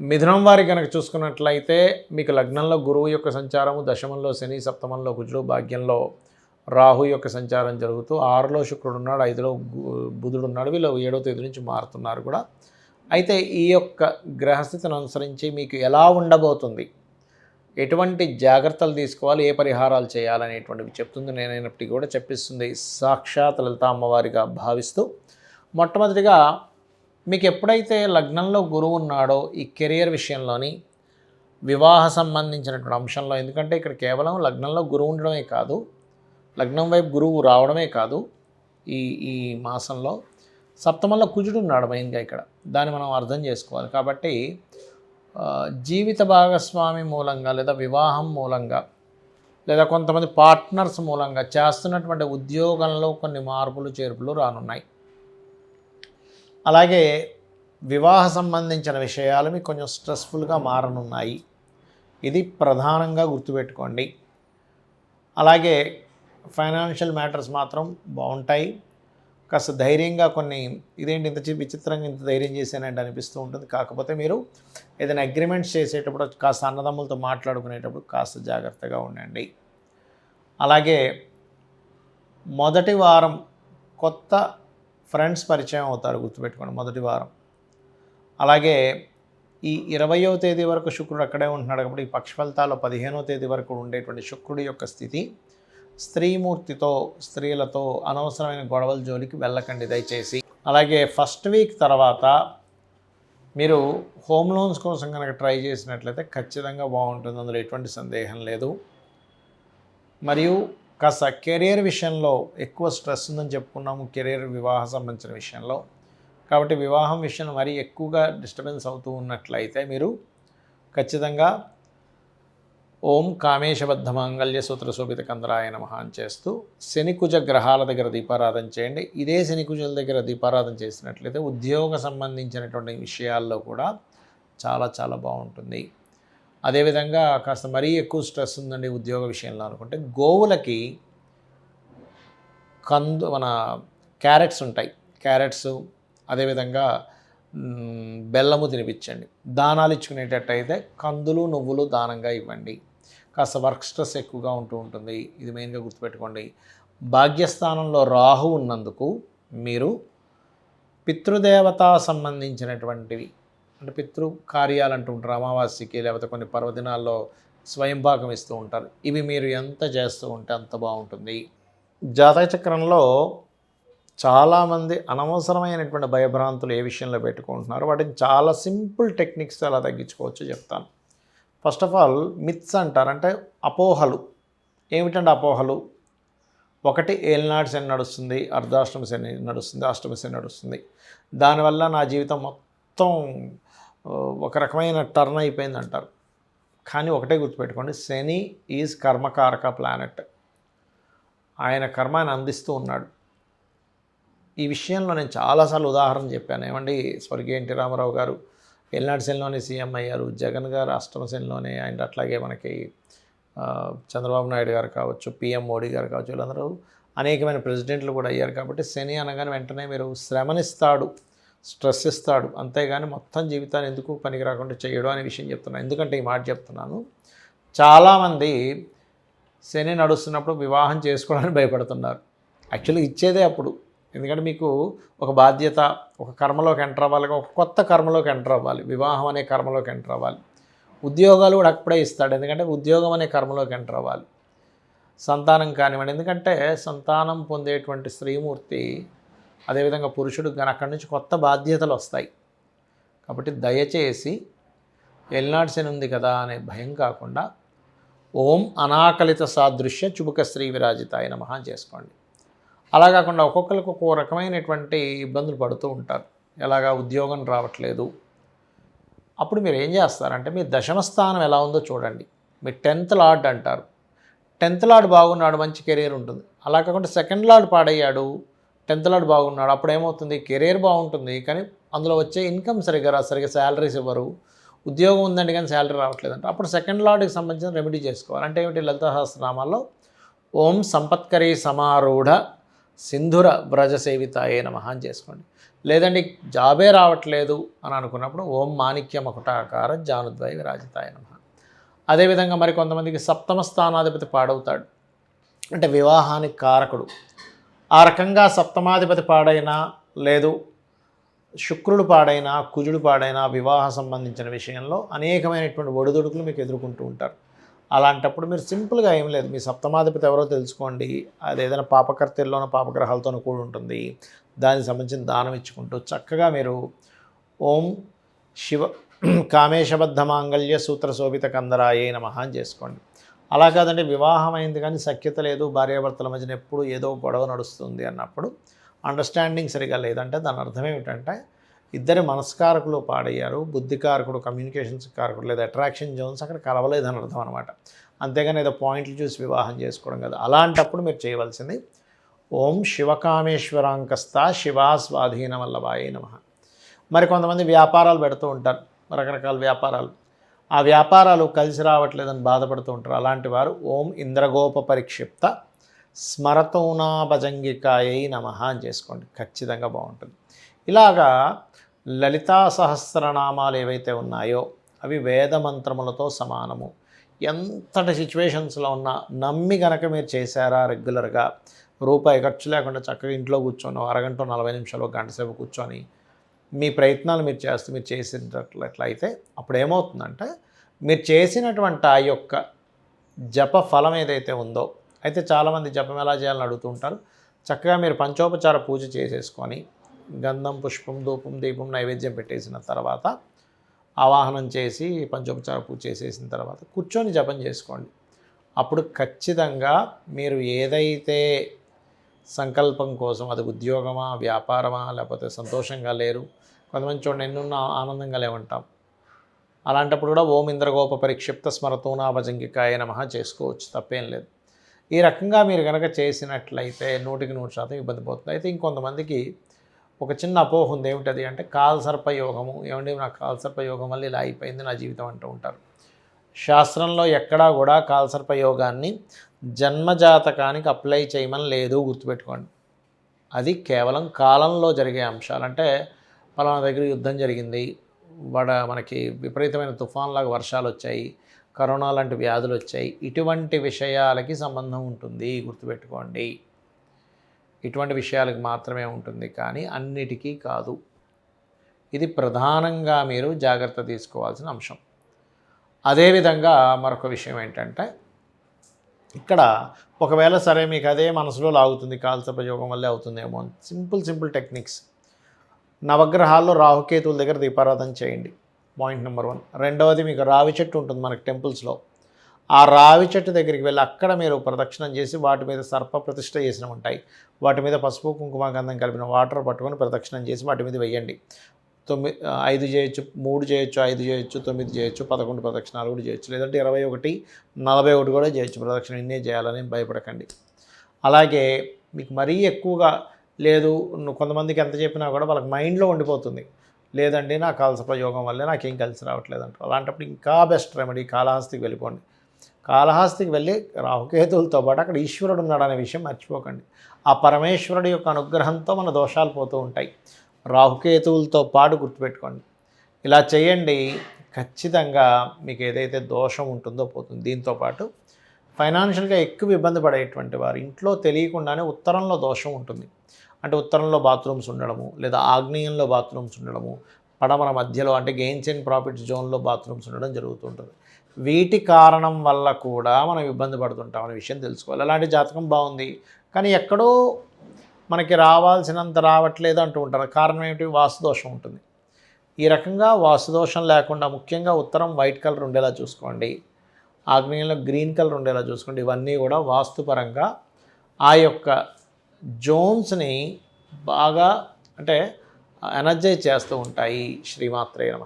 మిథునం వారి కనుక చూసుకున్నట్లయితే మీకు లగ్నంలో గురువు యొక్క సంచారము దశమంలో శని సప్తమంలో కుజుడు భాగ్యంలో రాహు యొక్క సంచారం జరుగుతూ ఆరులో శుక్రుడు ఉన్నాడు ఐదులో బుధుడు ఉన్నాడు వీళ్ళు ఏడో తేదీ నుంచి మారుతున్నారు కూడా. అయితే ఈ యొక్క గ్రహస్థితిని అనుసరించి మీకు ఎలా ఉండబోతుంది? ఎటువంటి జాగ్రత్తలు తీసుకోవాలి? ఏ పరిహారాలు చేయాలనేటువంటివి చెప్తుంది. నేనైనప్పటికీ కూడా చెప్పిస్తుంది. సాక్షాత్ లలిత అమ్మవారిగా భావిస్తూ మొట్టమొదటిగా మీకు ఎప్పుడైతే లగ్నంలో గురువు ఉన్నాడో ఈ కెరియర్ విషయంలోని వివాహ సంబంధించినటువంటి అంశంలో ఎందుకంటే ఇక్కడ కేవలం లగ్నంలో గురువు ఉండడమే కాదు లగ్నం వైపు గురువు రావడమే కాదు ఈ ఈ మాసంలో సప్తమంలో కుజుడు ఉన్నాడు మెయిన్గా ఇక్కడ. దాన్ని మనం అర్థం చేసుకోవాలి. కాబట్టి జీవిత భాగస్వామి మూలంగా లేదా వివాహం మూలంగా లేదా కొంతమంది పార్ట్నర్స్ మూలంగా చేస్తున్నటువంటి ఉద్యోగంలో కొన్ని మార్పులు చేర్పులు రానున్నాయి. అలాగే వివాహ సంబంధించిన విషయాలు మీకు కొంచెం స్ట్రెస్ఫుల్గా మారనున్నాయి. ఇది ప్రధానంగా గుర్తుపెట్టుకోండి. అలాగే ఫైనాన్షియల్ మ్యాటర్స్ మాత్రం బాగుంటాయి. కాస్త ధైర్యంగా కొన్ని ఇదేంటి ఇంత విచిత్రంగా ఇంత ధైర్యం చేశానంటే అనిపిస్తూ ఉంటుంది. కాకపోతే మీరు ఏదైనా అగ్రిమెంట్స్ చేసేటప్పుడు కాస్త అన్నదమ్ములతో మాట్లాడుకునేటప్పుడు కాస్త జాగ్రత్తగా ఉండండి. అలాగే మొదటి వారం కొత్త ఫ్రెండ్స్ పరిచయం అవుతారు గుర్తుపెట్టుకోండి మొదటి వారం. అలాగే ఈ ఇరవయో తేదీ వరకు శుక్రుడు అక్కడే ఉంటున్నాడు కాబట్టి ఈ పక్షఫలితాల్లో పదిహేనో తేదీ వరకు ఉండేటువంటి శుక్రుడి యొక్క స్థితి స్త్రీమూర్తితో స్త్రీలతో అనవసరమైన గొడవల జోలికి వెళ్ళకండి దయచేసి. అలాగే ఫస్ట్ వీక్ తర్వాత మీరు హోమ్ లోన్స్ కోసం కనుక ట్రై చేసినట్లయితే ఖచ్చితంగా బాగుంటుంది. అందులో ఎటువంటి సందేహం లేదు. మరియు కాస్త కెరీర్ విషయంలో ఎక్కువ స్ట్రెస్ ఉందని చెప్పుకున్నాము కెరీర్ వివాహ సంబంధించిన విషయంలో. కాబట్టి వివాహం విషయం మరీ ఎక్కువగా డిస్టర్బెన్స్ అవుతూ ఉన్నట్లయితే మీరు ఖచ్చితంగా ఓం కామేశబద్ధ మాంగళ్య సూత్ర శోభిత కందరాయ నమః అని చేస్తూ శనికుజ గ్రహాల దగ్గర దీపారాధన చేయండి. ఇదే శనికుజుల దగ్గర దీపారాధన చేసినట్లయితే ఉద్యోగ సంబంధించినటువంటి విషయాల్లో కూడా చాలా చాలా బాగుంటుంది. అదేవిధంగా కాస్త మరీ ఎక్కువ స్ట్రెస్ ఉందండి ఉద్యోగ విషయంలో అనుకుంటే గోవులకి కందు మన క్యారెట్స్ ఉంటాయి. క్యారెట్స్ అదేవిధంగా బెల్లము తినిపించండి. దానాలు ఇచ్చుకునేటట్టయితే కందులు నువ్వులు దానంగా ఇవ్వండి. కాస్త వర్క్ స్ట్రెస్ ఎక్కువగా ఉంటూ ఉంటుంది. ఇది మెయిన్గా గుర్తుపెట్టుకోండి. భాగ్యస్థానంలో రాహు ఉన్నందుకు మీరు పితృదేవత సంబంధించినటువంటివి అంటే పితృ కార్యాలు అంటూ ఉంటారు అమావాస్యకి లేకపోతే కొన్ని పర్వదినాల్లో స్వయం భాగం ఇస్తూ ఉంటారు. ఇవి మీరు ఎంత చేస్తూ ఉంటే అంత బాగుంటుంది. జాతక చక్రంలో చాలామంది అనవసరమైనటువంటి భయభ్రాంతులు ఏ విషయంలో పెట్టుకుంటున్నారు వాటిని చాలా సింపుల్ టెక్నిక్స్ ఎలా తగ్గించుకోవచ్చు చెప్తాను. ఫస్ట్ ఆఫ్ ఆల్ మిత్స్ అంటారు అంటే అపోహలు. ఏమిటంటే అపోహలు? ఒకటి ఏలినాడు శని నడుస్తుంది అర్ధాష్టమ శని నడుస్తుంది అష్టమ శని నడుస్తుంది. దానివల్ల నా జీవితం మొత్తం ఒక రకమైన టర్న్ అయిపోయింది అంటారు కానీ ఒకటే గుర్తుపెట్టుకోండి శని ఈజ్ కర్మకారక ప్లానెట్ ఆయన కర్మాన్ని అందిస్తూ ఉన్నాడు. ఈ విషయంలో నేను చాలాసార్లు ఉదాహరణ చెప్పాను. ఏమండి స్వర్గీయ ఎన్టీ రామారావు గారు ఎల్నాడు శనిలోనే సీఎం అయ్యారు జగన్ గారు అష్టమ శనిలోనే అండ్ అట్లాగే మనకి చంద్రబాబు నాయుడు గారు కావచ్చు పిఎం మోడీ గారు కావచ్చు వీళ్ళందరూ అనేకమైన ప్రెసిడెంట్లు కూడా అయ్యారు. కాబట్టి శని అనగానే వెంటనే మీరు శ్రమనిస్తాడు. స్ట్రెస్ ఇస్తాడు అంతేగాని మొత్తం జీవితాన్ని ఎందుకు పనికి రాకుండా చేయడం అనే విషయం చెప్తున్నాను. ఎందుకంటే ఈ మాట చెప్తున్నాను. చాలామంది శని నడుస్తున్నప్పుడు వివాహం చేసుకోవడానికి భయపడుతున్నారు. యాక్చువల్లీ ఇచ్చేదే అప్పుడు. ఎందుకంటే మీకు ఒక బాధ్యత ఒక కర్మలోకి ఎంటర్ అవ్వాలి ఒక కొత్త కర్మలోకి ఎంటర్ అవ్వాలి. వివాహం అనే కర్మలోకి ఎంటర్ అవ్వాలి. ఉద్యోగాలు కూడా అప్పుడే ఇస్తాడు. ఎందుకంటే ఉద్యోగం అనే కర్మలోకి ఎంటర్ అవ్వాలి. సంతానం కానివ్వండి. ఎందుకంటే సంతానం పొందేటువంటి స్త్రీమూర్తి అదేవిధంగా పురుషుడు కానీ అక్కడి నుంచి కొత్త బాధ్యతలు వస్తాయి. కాబట్టి దయచేసి ఎల్నాడు శని ఉంది కదా అనే భయం కాకుండా ఓం అనాకలిత సాదృశ్య చుబుక శ్రీ విరాజితాయ నమః అని చేసుకోండి. అలా కాకుండా ఒక్కొక్కరికి ఒక్కో రకమైనటువంటి ఇబ్బందులు పడుతూ ఉంటారు. ఎలాగా ఉద్యోగం రావట్లేదు. అప్పుడు మీరు ఏం చేస్తారంటే మీ దశమ స్థానం ఎలా ఉందో చూడండి. మీ టెన్త్ లార్డ్ అంటారు. టెన్త్ లార్డ్ బాగున్నాడు మంచి కెరీర్ ఉంటుంది. అలా కాకుండా సెకండ్ లార్డ్ పాడయ్యాడు. టెన్త్ లాడ్ బాగున్నాడు అప్పుడు ఏమవుతుంది కెరీర్ బాగుంటుంది కానీ అందులో వచ్చే ఇన్కమ్ సరిగ్గా రా సరిగ్గా శాలరీస్ ఇవ్వరు ఉద్యోగం ఉందండి కానీ శాలరీ రావట్లేదంట. అప్పుడు సెకండ్ లాడ్కి సంబంధించిన రెమెడీ చేసుకోవాలి. అంటే ఏమిటి? లలిత సహస్రనామాల్లో ఓం సంపత్కరీ సమారూఢ సింధుర వ్రజ సేవితాయే నమ అని చేసుకోండి. లేదండి జాబే రావట్లేదు అని అనుకున్నప్పుడు ఓం మాణిక్య మకుటాకార జానుద్వై విరాజితాయ నమ. అదేవిధంగా మరి కొంతమందికి సప్తమ స్థానాధిపతి పాడవుతాడు. అంటే వివాహానికి కారకుడు. ఆ రకంగా సప్తమాధిపతి పాడైనా లేదు శుక్రుడు పాడైనా కుజుడు పాడైనా వివాహ సంబంధించిన విషయంలో అనేకమైనటువంటి ఒడిదుడుకులు మీకు ఎదుర్కొంటూ ఉంటారు. అలాంటప్పుడు మీరు సింపుల్గా ఏం లేదు. మీ సప్తమాధిపతి ఎవరో తెలుసుకోండి. అది ఏదైనా పాపకర్తల్లోనూ పాపగ్రహాలతోనూ కూడి ఉంటుంది. దానికి సంబంధించిన దానం ఇచ్చుకుంటూ చక్కగా మీరు ఓం శివ కామేశబద్ధ మాంగళ్య సూత్ర శోభిత కందరాయే నమ అని చేసుకోండి. అలా కాదండి వివాహం అయింది కానీ సఖ్యత లేదు భార్యాభర్తల మధ్యన ఎప్పుడు ఏదో గొడవ నడుస్తుంది అన్నప్పుడు అండర్స్టాండింగ్ సరిగా లేదంటే దాని అర్థం ఏమిటంటే ఇద్దరి మనస్కారకులు పాడయ్యారు బుద్ధికారకుడు కమ్యూనికేషన్స్ కారకుడు లేదా అట్రాక్షన్ జోన్స్ అక్కడ కలవలేదని అర్థం అనమాట అంతేగాని ఏదో పాయింట్లు చూసి వివాహం చేసుకోవడం కదా. అలాంటప్పుడు మీరు చేయవలసింది ఓం శివకామేశ్వరాంకస్త శివా స్వాధీన వల్లభాయ నమ. మరి కొంతమంది వ్యాపారాలు పెడుతూ ఉంటారు రకరకాల వ్యాపారాలు. ఆ వ్యాపారాలు కలిసి రావట్లేదని బాధపడుతూ ఉంటారు. అలాంటి వారు ఓం ఇంద్రగోప పరిక్షిప్త స్మరతౌనాభజంగికాయై నమ అని చేసుకోండి. ఖచ్చితంగా బాగుంటుంది. ఇలాగా లలితా సహస్రనామాలు ఏవైతే ఉన్నాయో అవి వేద మంత్రములతో సమానము. ఎంతటి సిచ్యువేషన్స్లో ఉన్నా నమ్మి గనక మీరు చేశారా రెగ్యులర్గా? రూపాయి ఖర్చు లేకుండా చక్కగా ఇంట్లో కూర్చొని అరగంట నలభై నిమిషాలు గంట సేపు కూర్చొని మీ ప్రయత్నాలు మీరు చేస్తూ మీరు చేసినట్లయితే అప్పుడు ఏమవుతుందంటే మీరు చేసినటువంటి ఆ యొక్క జప ఫలం ఏదైతే ఉందో అయితే చాలామంది జపం ఎలా చేయాలని అడుగుతుంటారు చక్కగా మీరు పంచోపచార పూజ చేసేసుకొని గంధం పుష్పం ధూపం దీపం నైవేద్యం పెట్టేసిన తర్వాత ఆవాహనం చేసి పంచోపచార పూజ చేసేసిన తర్వాత కూర్చొని జపం చేసుకోండి. అప్పుడు ఖచ్చితంగా మీరు ఏదైతే సంకల్పం కోసం అది ఉద్యోగమా వ్యాపారమా లేకపోతే సంతోషంగా లేరు. కొంతమంది చూడండి ఎన్నున్న ఆనందంగా లేవంటాం. అలాంటప్పుడు కూడా ఓం ఇంద్రగోప పరిక్షిప్త స్మరతోనా భజంగికాయ నమ చేసుకోవచ్చు తప్పేం లేదు. ఈ రకంగా మీరు కనుక చేసినట్లయితే నూటికి నూరు శాతం ఇబ్బంది పోతుంది. అయితే ఇంకొంతమందికి ఒక చిన్న అపోహ ఉంది ఏమిటది అంటే కాల్సర్పయోగము ఏమండి నాకు కాల్సర్పయోగం వల్ల ఇలా అయిపోయింది నా జీవితం అంటూ ఉంటారు. శాస్త్రంలో ఎక్కడా కూడా కాల్సర్పయోగాన్ని జన్మజాతకానికి అప్లై చేయమని లేదు గుర్తుపెట్టుకోండి. అది కేవలం కాలంలో జరిగే అంశాలు. అంటే పలానా దగ్గర యుద్ధం జరిగింది వడ మనకి విపరీతమైన తుఫాన్లాగా వర్షాలు వచ్చాయి కరోనా లాంటి వ్యాధులు వచ్చాయి ఇటువంటి విషయాలకి సంబంధం ఉంటుంది గుర్తుపెట్టుకోండి. ఇటువంటి విషయాలకు మాత్రమే ఉంటుంది కానీ అన్నిటికీ కాదు. ఇది ప్రధానంగా మీరు జాగ్రత్త తీసుకోవాల్సిన అంశం. అదేవిధంగా మరొక విషయం ఏంటంటే ఇక్కడ ఒకవేళ సరే మీకు అదే మనసులో లాగుతుంది కాల్సప యోగం వల్లే అవుతుందేమో సింపుల్ సింపుల్ టెక్నిక్స్. నవగ్రహాల్లో రాహుకేతువుల దగ్గర దీపారాధన చేయండి. Point number one. రెండవది మీకు రావి చెట్టు ఉంటుంది మనకి టెంపుల్స్లో. ఆ రావి చెట్టు దగ్గరికి వెళ్ళి అక్కడ మీరు ప్రదక్షిణం చేసి వాటి మీద సర్ప ప్రతిష్ట చేసిన ఉంటాయి. వాటి మీద పసుపు కుంకుమ గంధం కలిపిన వాటర్ పట్టుకొని ప్రదక్షిణం చేసి వాటి మీద వెయ్యండి తొమ్మిది ఐదు చేయొచ్చు మూడు చేయొచ్చు ఐదు చేయొచ్చు తొమ్మిది చేయొచ్చు పదకొండు ప్రదక్షిణాలు కూడా చేయొచ్చు లేదంటే ఇరవై ఒకటి నలభై ఒకటి కూడా చేయొచ్చు. ప్రదక్షిణ ఇన్నే చేయాలని భయపడకండి. అలాగే మీకు మరీ ఎక్కువగా లేదు నువ్వు కొంతమందికి ఎంత చెప్పినా కూడా వాళ్ళకి మైండ్లో ఉండిపోతుంది. లేదండి నా కాలసప యోగం వల్లే నాకేం కలిసి రావట్లేదు అంటారు. అలాంటప్పుడు ఇంకా బెస్ట్ రెమెడీ కాళహస్తికి వెళ్ళిపోండి. కాళహస్తికి వెళ్ళి రాహుకేతులతో పాటు అక్కడ ఈశ్వరుడు ఉన్నాడు అనే విషయం మర్చిపోకండి. ఆ పరమేశ్వరుడి యొక్క అనుగ్రహంతో మన దోషాలు పోతూ ఉంటాయి. రాహుకేతువులతో పాటు గుర్తుపెట్టుకోండి. ఇలా చేయండి ఖచ్చితంగా మీకు ఏదైతే దోషం ఉంటుందో పోతుంది. దీంతోపాటు ఫైనాన్షియల్గా ఎక్కువ ఇబ్బంది పడేటువంటి వారు ఇంట్లో తెలియకుండానే ఉత్తరంలో దోషం ఉంటుంది. అంటే ఉత్తరంలో బాత్రూమ్స్ ఉండడము లేదా ఆగ్నేయంలో బాత్రూమ్స్ ఉండడము పడమర మధ్యలో అంటే గెయిన్స్ అండ్ ప్రాఫిట్స్ జోన్లో బాత్రూమ్స్ ఉండడం జరుగుతుంటుంది. వీటి కారణం వల్ల కూడా మనం ఇబ్బంది పడుతుంటాం అనే విషయం తెలుసుకోవాలి. అలాంటి జాతకం బాగుంది. కానీ ఎక్కడో మనకి రావాల్సినంత రావట్లేదు అంటూ ఉంటారు. కారణం ఏమిటి? వాసుదోషం ఉంటుంది. ఈ రకంగా వాసుదోషం లేకుండా ముఖ్యంగా ఉత్తరం వైట్ కలర్ ఉండేలా చూసుకోండి. ఆగ్నేయంలో గ్రీన్ కలర్ ఉండేలా చూసుకోండి. ఇవన్నీ కూడా వాస్తుపరంగా ఆ యొక్క జోన్స్ని బాగా అంటే ఎనర్జైజ్ చేస్తూ ఉంటాయి. శ్రీమాత్రే నమ.